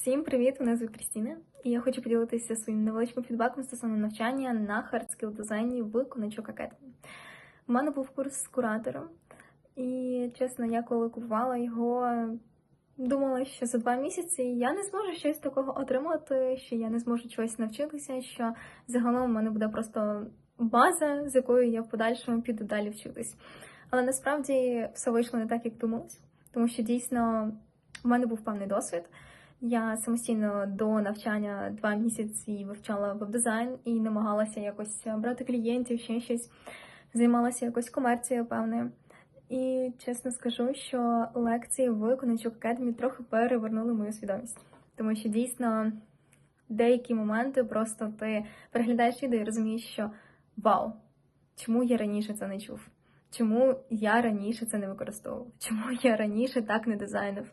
Всім привіт! Мене звуть Крістіна, і я хочу поділитися своїм невеличким фідбеком стосовно навчання на хардскіл дизайні в Конечок Академі. У мене був курс з куратором, і чесно, я коли купувала його, думала, що за два місяці я не зможу щось такого отримати, що я не зможу чогось навчитися, що загалом у мене буде просто база, з якою я в подальшому піду далі вчитись. Але насправді все вийшло не так, як думалось, тому що дійсно у мене був певний досвід. Я самостійно до навчання два місяці вивчала веб-дизайн і намагалася якось брати клієнтів, ще щось, займалася якось комерцією певною. І чесно скажу, що лекції в Конечук Академі трохи перевернули мою свідомість, тому що дійсно деякі моменти просто ти переглядаєш відео і розумієш, що вау, чому я раніше це не чув? Чому я раніше це не використовував? Чому я раніше так не дизайнив?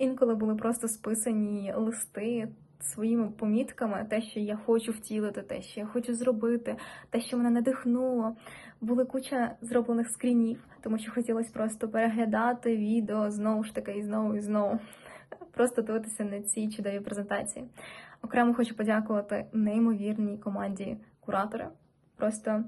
Інколи були просто списані листи своїми помітками, те, що я хочу втілити, те, що я хочу зробити, те, що мене надихнуло. Були куча зроблених скрінів, тому що хотілося просто переглядати відео знову ж таки і знову і знову. Просто дивитися на ці чудові презентації. Окремо хочу подякувати неймовірній команді куратора. Просто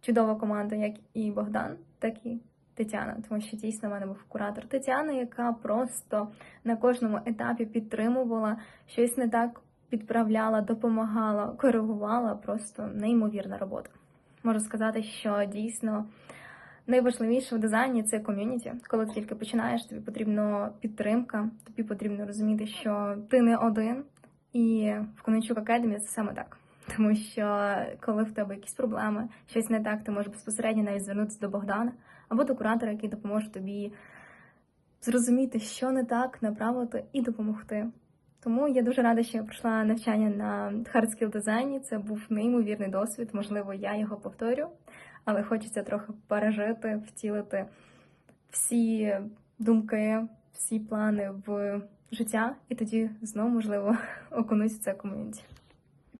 чудова команда, як і Богдан, так і Тетяна, тому що дійсно в мене був куратор Тетяна, яка просто на кожному етапі підтримувала щось не так підправляла, допомагала, коригувала. Просто неймовірна робота. Можу сказати, що дійсно найважливіше в дизайні це ком'юніті. Коли тільки починаєш, тобі потрібна підтримка, тобі потрібно розуміти, що ти не один, і в Конечук Академі це саме так. Тому що коли в тебе якісь проблеми, щось не так, ти можеш безпосередньо навіть звернутися до Богдана або до куратора, який допоможе тобі зрозуміти, що не так, направити і допомогти. Тому я дуже рада, що я пройшла навчання на хардскіл дизайні. Це був неймовірний досвід. Можливо, я його повторю, але хочеться трохи пережити, втілити всі думки, всі плани в життя, і тоді знову можливо окунусь в це ком'юніті.